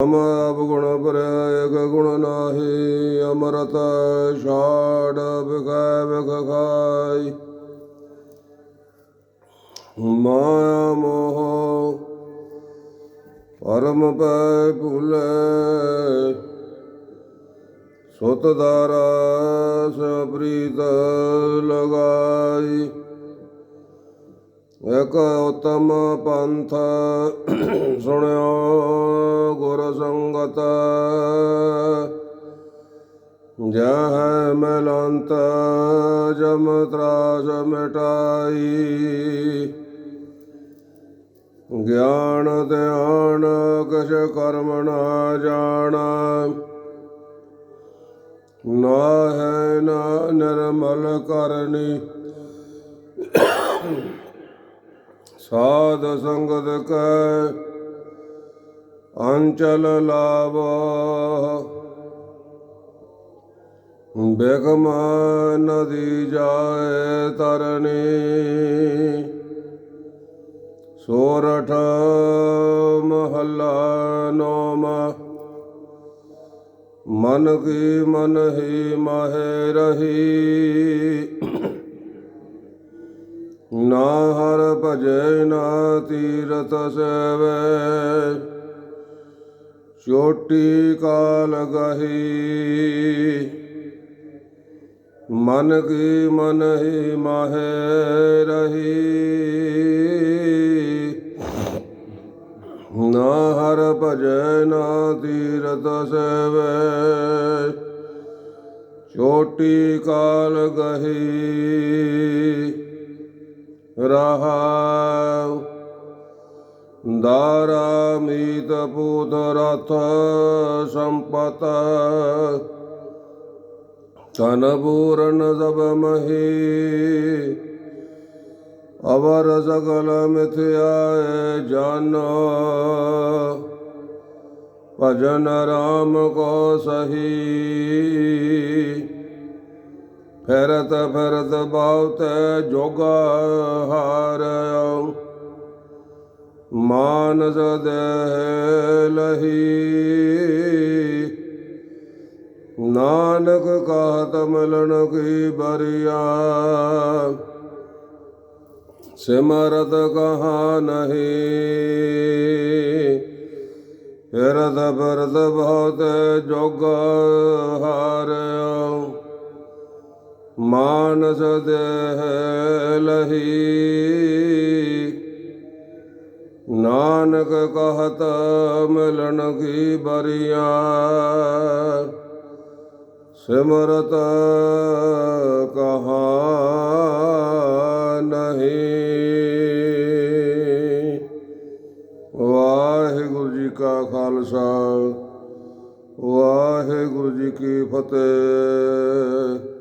ਅਮ ਆਪ ਗੁਣ ਪਰਿਆ ਏਕ ਗੁਣ ਨਾਹੀ, ਅਮਰਤ ਛਾੜ ਬਿਖੈ ਬਿਖ ਖਾਈ। ਮਾਇਆ ਮੋਹ ਪਰਮ ਪੈ ਭੁਲੇ, ਸੁਤ ਦਾਰਾ ਸਪ੍ਰੀਤ ਲਗਾਈ। ਇਕ ਉਤਮ ਪੰਥ ਸੁਣਿਓ ਗੁਰ ਸੰਗਤ। ਜਹ ਮਲੰਤ ਜਮ ਤਰਾਸ ਮਿਟਾਈ। ਗਿਆਨ ਧਿਆਨ ਕਛ ਕਰਮ ਨਾ ਜਾਣਾ। ਨਾ ਹੈ ਨਾ ਨਿਰਮਲ ਕਰਨੀ। ਸਾਧ ਸੰਗਤ ਕੈ ਅੰਚਲ ਲਾਵ। ਬੇਗਮ ਨਦੀ ਜਾਏ ਤਰਨੀ ਸੋਰਠ ਮਹੱਲਾ ਨੌਮਾ। ਮਨ ਕੀ ਮਨ ਹੀ ਮਾਹੇ ਰਹੀ। ਨਾ ਹਰ ਭਜੈ, ਨਾ ਤੀਰਥ ਸੇਵੈ। ਛੋਟੀ ਕਾਲ ਗਹੀ, ਮਨ ਕੀ ਮਨ ਹੀ ਮਾਹੇ ਰਹੀ। ਨਾ ਹਰ ਭਜੈ, ਨਾ ਤੀਰਥ ਸੇਵੈ। ਛੋਟੀ ਕਾਲ ਗਹੀ रहाव। दारामीतपूतरथ सम्पत जब मही अवर सकल मिथ्याय जन। भजन राम को सही। ਫਿਰਤ ਫਿਰਤ ਬਹੁਤ ਜੋਗ ਹਾਰਿਓ। ਮਾਨਸ ਦੇਹ ਲਹੀ। ਨਾਨਕ ਕਾਹਤ ਮਿਲਣ ਕੀ ਬਰੀਆ। ਸਿਮਰਤ ਕਹਾ ਨਹੀਂ। ਫਿਰਤ ਫਿਰਤ ਬਹੁਤ ਜੋਗ ਹਾਰਿਓ। ਮਾਨਸ ਦੇਹ ਲਹੀ। ਨਾਨਕ ਕਹਤ ਮਿਲਣ ਕੀ ਬਰੀਆ। ਸਿਮਰਤ ਕਹਾ ਨਹੀਂ। ਵਾਹਿਗੁਰੂ ਜੀ ਕਾ ਖਾਲਸਾ, ਵਾਹਿਗੁਰੂ ਜੀ ਕੀ ਫਤਿਹ।